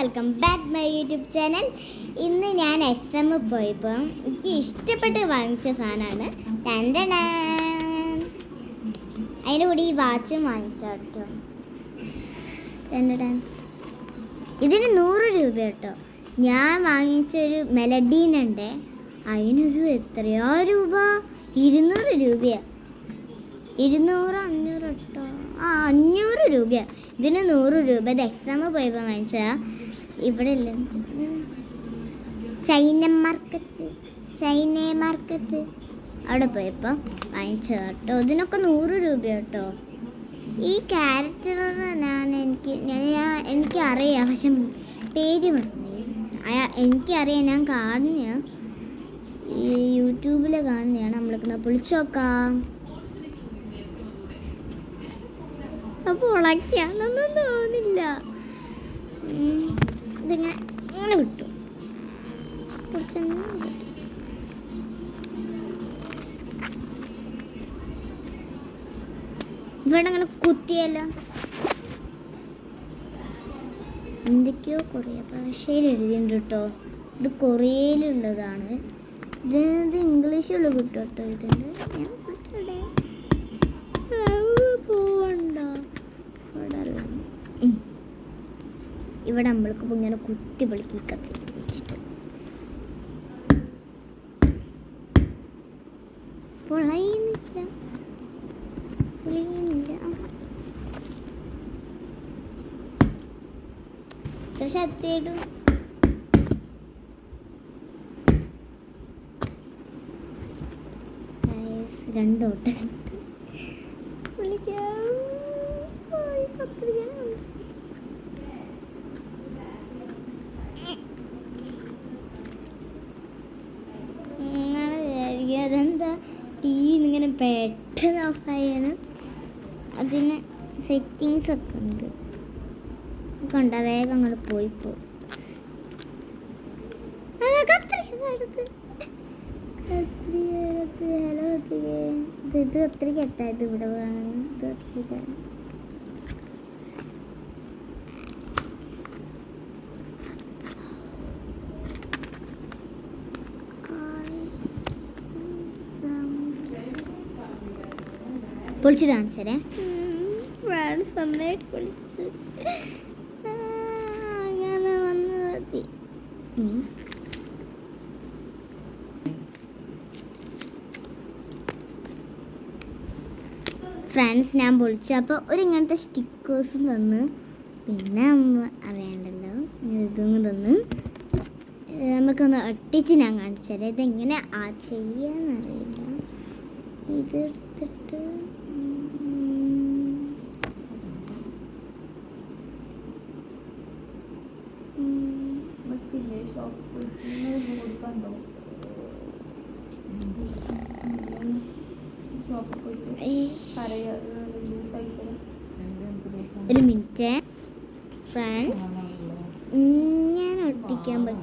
Welcome back my YouTube channel ഇന്ന് ഞാൻ S M പോയപ്പോൾ എനിക്ക് ഇഷ്ടപ്പെട്ട് വാങ്ങിച്ച സാധനമാണ് രണ്ടെണ്ണ അതിന്റെ കൂടി ഈ വാച്ചും വാങ്ങിച്ച കേട്ടോ. രണ്ടെണ്ണ ഇതിന് നൂറ് രൂപ കേട്ടോ. ഞാൻ വാങ്ങിച്ചൊരു മെലഡീനുണ്ട് അതിനൊരു എത്രയോ രൂപ? ഇരുന്നൂറ് രൂപയാണ് ഇരുന്നൂറ് അഞ്ഞൂറ് കേട്ടോ. ആ അഞ്ഞൂറ് രൂപ ഇതിന് നൂറ് രൂപ ഇത് എക്സാം പോയപ്പോൾ വാങ്ങിച്ചാ ഇവിടെ ഇല്ല ചൈന മാർക്കറ്റ് ചൈന മാർക്കറ്റ്. അവിടെ പോയപ്പോൾ വാങ്ങിച്ചു കേട്ടോ. ഇതിനൊക്കെ നൂറ് രൂപ കേട്ടോ. ഈ ക്യാരക്ടർ ഞാൻ എനിക്ക് ഞാൻ എനിക്ക് എനിക്കറിയാം. പക്ഷെ പേര് പറഞ്ഞു എനിക്കറിയാം. ഞാൻ കാണുന്ന ഈ യൂട്യൂബിൽ കാണുന്നതാണ്. നമ്മൾക്ക് പൊളിച്ചു നോക്കാം. അപ്പോൾ ഉളക്കാന്നൊന്നും തോന്നില്ല. ഇതിങ്ങനെ കുറച്ചൊന്നും വിട്ടു. ഇവിടെ അങ്ങനെ കുത്തിയല്ലോ. എന്തൊക്കെയോ കൊറിയ ഭാഷയിൽ എഴുതിയിട്ടുണ്ട് കേട്ടോ. ഇത് കൊറിയയിലുള്ളതാണ്. ഇത് ഇംഗ്ലീഷിലുള്ള കിട്ടും കേട്ടോ ഇതിന്റെ ഞാൻ വിളിച്ചോടെ പോവണ്ട ഇവിടെ അല്ല. ഉം. ഇവിടെ നമ്മൾക്ക് ഇപ്പൊ ഇങ്ങനെ കുത്തി പൊളിക്കി കത്തി വെച്ചിട്ട് പൊളയുന്നില്ല. പൊളിയുന്നില്ല ഇത്ര ശക്തിയായിട്ടും. രണ്ടോട്ട് വിളിക്കാം കത്തിരിക്കാനുണ്ട് ടി വി ഇങ്ങനെ പെട്ടെന്ന് ഓഫായാണ് അതിന് സെറ്റിങ്സ് ഒക്കെ ഉണ്ട്. കണ്ട? വേഗം അങ്ങോട്ട് പോയി പോ. കത്തിരിക്കുന്ന അടുത്ത് കത്രിക കത്രിക ഹലോ കത്രിക. ഇത് കത്രിക എത്തായത് ഇവിടെ വേണം. ഇത് കത്രിക. പൊളിച്ച് കാണിച്ചേ ഫ്രണ്ട്സ് നന്നായിട്ട് പൊളിച്ച്. ആ, അങ്ങനെ വന്ന് മതി. ഉം. ഫ്രണ്ട്സ് ഞാൻ പൊളിച്ചു. അപ്പോൾ ഒരു ഇങ്ങനത്തെ സ്റ്റിക്കേഴ്സും തന്ന്. പിന്നെ അമ്മ അറിയണ്ടല്ലോ ഇതും തന്ന്. നമുക്കൊന്ന് ഒട്ടിച്ച് ഞാൻ കാണിച്ചു തരാം. ഇതെങ്ങനെ ആ ചെയ്യാന്നറിയില്ല. ഇതെടുത്തിട്ട് ഷോപ്പ് കൊടുക്കണ്ടോ ഒരു മിനിറ്റ്. ഫ്രണ്ട്സ് ഇങ്ങനെ ഒട്ടിക്കാൻ പറ്റും.